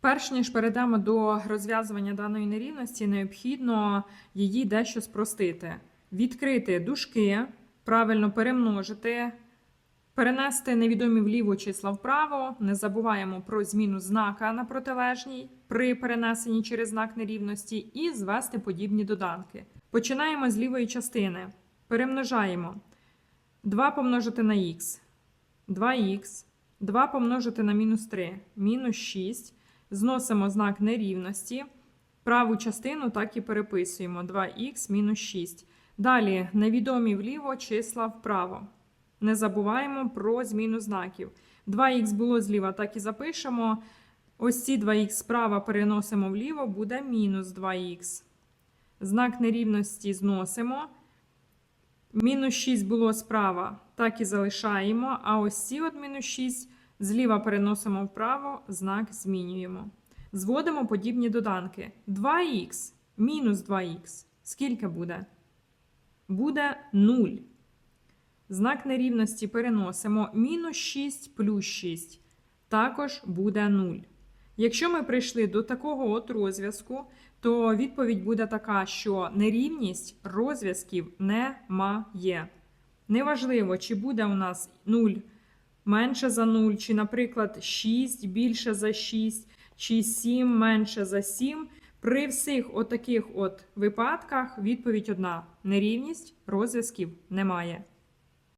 Перш ніж перейдемо до розв'язування даної нерівності, необхідно її дещо спростити. Відкрити дужки, правильно перемножити, перенести невідомі вліво числа вправо. Не забуваємо про зміну знака на протилежній при перенесенні через знак нерівності і звести подібні доданки. Починаємо з лівої частини. Перемножаємо 2 помножити на х, 2х, 2 помножити на мінус 3, мінус 6. Зносимо знак нерівності. Праву частину так і переписуємо 2х мінус 6. Далі невідомі вліво числа вправо. Не забуваємо про зміну знаків. 2х було зліва, так і запишемо. Ось ці 2х справа переносимо вліво, буде мінус 2х. Знак нерівності зносимо. Мінус 6 було справа, так і залишаємо. А ось ці от мінус 6 зліва переносимо вправо, знак змінюємо. Зводимо подібні доданки. 2х мінус 2х. Скільки буде? Буде 0. Знак нерівності переносимо. Мінус 6 плюс 6. Також буде 0. Якщо ми прийшли до такого от розв'язку, то відповідь буде така, що нерівність розв'язків немає. Неважливо, чи буде у нас 0 менше за 0, чи, наприклад, 6 більше за 6, чи 7 менше за 7. При всіх отаких от випадках відповідь одна: нерівність розв'язків немає.